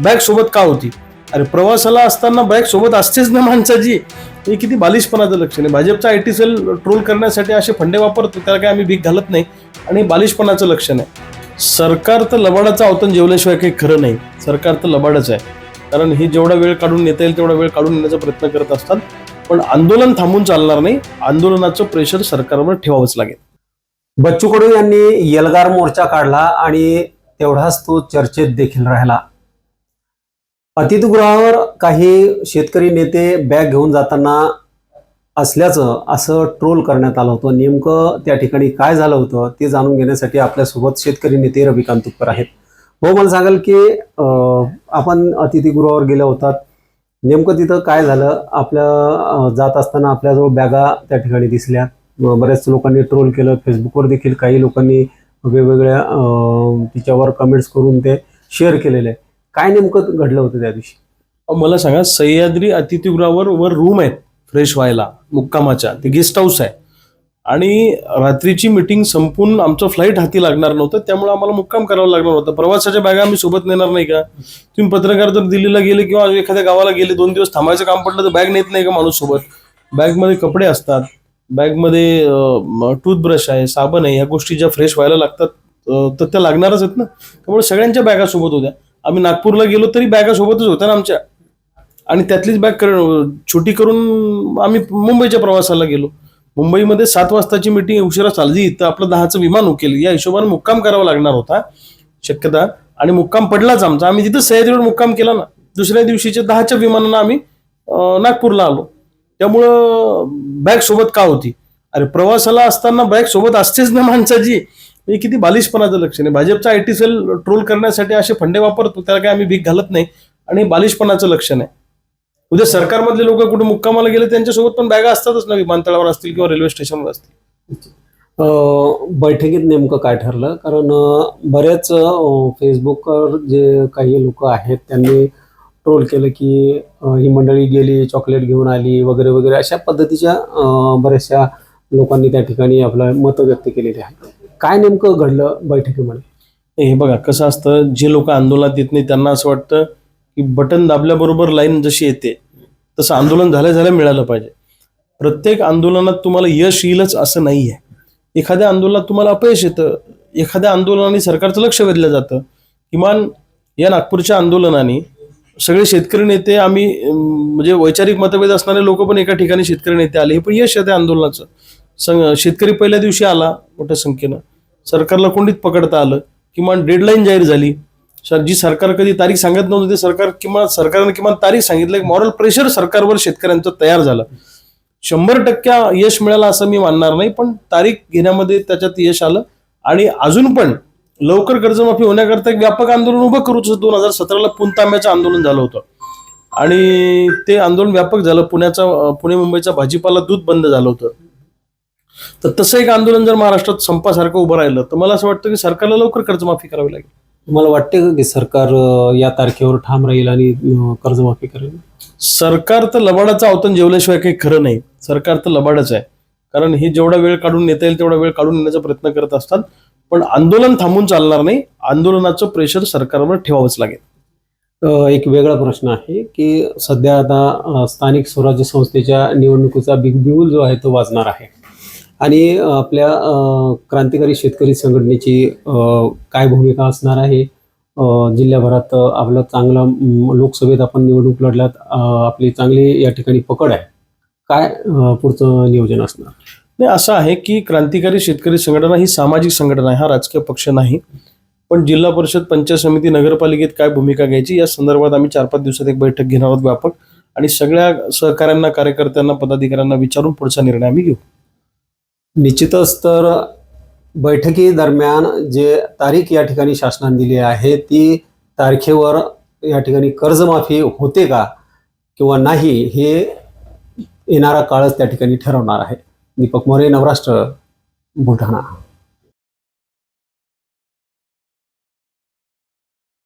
Bag सोबत का होती? अरे प्रवासाला असताना बॅग सोबत असतेच ना माणसाची. हे किती बालिशपणाचं लक्षण आहे. भाजपचा आय टी सेल ट्रोल करण्यासाठी असे फंडे वापरतो त्याला काय आम्ही भीक घालत नाही. आणि बालिशपणाचं लक्षण आहे. सरकार तर लबाडाचं अवतन जेवल्याशिवाय काही खरं नाही. सरकार तर लबाडच आहे. कारण हे जेवढा वेळ काढून नेता येईल तेवढा वेळ काढून नेण्याचा प्रयत्न करत असतात. पण आंदोलन थांबून चालणार नाही. आंदोलनाचं प्रेशर सरकारवर ठेवावंच लागेल. बच्चू कडू यांनी यलगार मोर्चा काढला आणि तेवढाच तो चर्चेत देखील राहिला. अतिथीगृहावर काही शेतकरी नेते बॅग घेऊन जाताना असल्याचं असं ट्रोल करण्यात आलं होतं. नेमकं त्या ठिकाणी काय झालं होतं ते जाणून घेण्यासाठी आपल्यासोबत शेतकरी नेते रविकांत तुपकर आहेत. हो मला सांगाल की आपण अतिथीगृहावर गेल्या होतात. नेमकं तिथं काय झालं? आपल्या जात असताना आपल्याजवळ बॅगा त्या ठिकाणी दिसल्या. बऱ्याच लोकांनी ट्रोल केलं. फेसबुकवर देखील काही लोकांनी वेगवेगळ्या तिच्यावर कमेंट्स करून ते शेअर केलेले. आहे. काय नेमकं घडलं होतं त्या दिवशी? मला सांगा सह्याद्री अतिथीगृहावर वर रूम आहेत फ्रेश व्हायला मुक्कामाच्या. ते गेस्ट हाऊस आहे. आणि रात्रीची मिटिंग संपून आमचं फ्लाईट हाती लागणार नव्हतं त्यामुळे आम्हाला मुक्काम करावं लागणार होतं. प्रवासाच्या बॅगा आम्ही सोबत नेणार नाही का? तुम्ही पत्रकार जर दिल्लीला गेले किंवा एखाद्या गावाला गेले दोन दिवस थांबायचं काम पडलं तर बॅग नेत नाही का माणूस सोबत? बॅगमध्ये कपडे असतात बॅगमध्ये टूथब्रश आहे साबण आहे ह्या गोष्टी ज्या फ्रेश व्हायला लागतात तर त्या लागणारच आहेत ना? त्यामुळे सगळ्यांच्या बॅगा सोबत होत्या. आम्ही नागपूरला गेलो तरी बॅगा सोबतच होत्या ना आमच्या. आणि त्यातलीच बॅग कर छोटी करून आम्ही मुंबईच्या प्रवासाला गेलो. मुंबईमध्ये सात वाजताची मिटिंग उशिरा चालली. तर आपलं दहाचं विमान उकेल. या हिशोबाने मुक्काम करावा लागणार होता. शक्यता. आणि मुक्काम पडलाच आमचा. आम्ही तिथं सह्याद्रीवर मुक्काम केला ना. दुसऱ्या दिवशीच्या दहाच्या विमानानं आम्ही नागपूरला आलो. त्यामुळं बॅग सोबत का होती? अरे प्रवासाला असताना बॅग सोबत असतेच ना माणसाची. हे किती बालिशपणाचं लक्षण आहे. भाजपचा आय टी सेल ट्रोल करण्यासाठी असे फंडे वापरतो त्याला काय आम्ही भीक घालत नाही. आणि बालिशपणाचं लक्षण आहे. उद्या सरकारमधले लोक कुठे मुक्कामाला गेले त्यांच्यासोबत पण बॅगा असतातच ना विमानतळावर असतील किंवा रेल्वे स्टेशनवर असतील. बैठकीत नेमकं काय ठरलं? कारण बऱ्याच फेसबुकवर जे काही लोक आहेत त्यांनी ट्रोल केलं की ही मंडळी गेली चॉकलेट घेऊन आली वगैरे वगैरे अशा पद्धतीच्या बऱ्याचशा लोकांनी त्या ठिकाणी आपलं मतं व्यक्त केलेली आहे काय नेमकं घडलं बैठकीमध्ये? हे बघा कसं असतं जे लोक आंदोलनात येत नाही त्यांना असं वाटतं की बटन दाबल्याबरोबर लाईन जशी येते तसं आंदोलन झाल्या झाल्या मिळालं पाहिजे. प्रत्येक आंदोलनात तुम्हाला यश येईलच असं नाही आहे एखाद्या आंदोलनात तुम्हाला अपयश येतं. एखाद्या आंदोलनाने सरकारचं लक्ष वेधलं जातं. किमान या नागपूरच्या आंदोलनाने सगळे शेतकरी नेते आम्ही म्हणजे वैचारिक मतभेद असणारे लोक पण एका ठिकाणी शेतकरी नेते आले. हे पण यश आहे त्या आंदोलनाचं. संग शेतकरी पहिल्या दिवशी आला मोठ्या संख्येनं. सरकारला कोंडीत पकडता आलं? किमान डेडलाईन जाहीर झाली. सर जी सरकार कधी तारीख सांगत नव्हती ते सरकार किमान सरकारने किमान तारीख सांगितलं. एक मॉरल प्रेशर सरकारवर शेतकऱ्यांचं तयार झालं. शंभर टक्क्या यश मिळालं असं मी मानणार नाही पण तारीख घेण्यामध्ये त्याच्यात यश आलं. आणि अजून पण लवकर कर्जमाफी होण्याकरता एक व्यापक आंदोलन उभं करू जसं दोन हजार सतराला पुणतांब्याचं आंदोलन झालं होतं. आणि ते आंदोलन व्यापक झालं. पुण्याचा पुणे मुंबईचा भाजीपाला दूध बंद झालं होतं. तर तसं एक आंदोलन जर महाराष्ट्रात संपासारखं उभं राहिलं तर मला असं वाटतं की सरकारला लवकर कर्जमाफी करावी लागेल. तुम्हाला वाटते का की सरकार या तारखेवर ठाम राहील आणि कर्जमाफी करेल? सरकार तर लबाडाचं अवतन जेवल्याशिवाय काही खरं नाही. सरकार तर लबाडच आहे. कारण हे जेवढा वेळ काढून नेता येईल तेवढा वेळ काढून नेण्याचा प्रयत्न करत असतात. पण आंदोलन थांबून चालणार नाही. आंदोलनाचं प्रेशर सरकारवर ठेवावंच लागेल. एक वेगळा प्रश्न आहे की सध्या आता स्थानिक स्वराज्य संस्थेच्या निवडणुकीचा बिग बिगुल जो आहे तो वाजणार आहे. आणि आपल्या क्रांतिकारी शेतकरी संघटनेची काय भूमिका असणार आहे? जिल्ह्याभरात आपला आपलं लोकसभेत आपण निवडणूक लढल्यात आपली चांगली या ठिकाणी पकड आहे. काय पुढचं नियोजन असणार? नाही असं आहे की क्रांतिकारी शेतकरी संघटना ही सामाजिक संघटना आहे हा राजकीय पक्ष नाही. पण जिल्हा परिषद पंचायत समिती नगरपालिकेत काय भूमिका घ्यायची या संदर्भात आम्ही चार पाच दिवसात एक बैठक घेणार आहोत व्यापक. आणि सगळ्या सहकाऱ्यांना कार्यकर्त्यांना पदाधिकाऱ्यांना विचारून पुढचा निर्णय आम्ही घेऊ. निश्चितच तर बैठकीदरम्यान जे तारीख या ठिकाणी शासनाने दिली आहे ती तारखेवर या ठिकाणी कर्जमाफी होते का किंवा नाही हे येणारा काळच त्या ठिकाणी ठरवणार आहे. दीपक मोरे नवराष्ट्र बुलढाणा.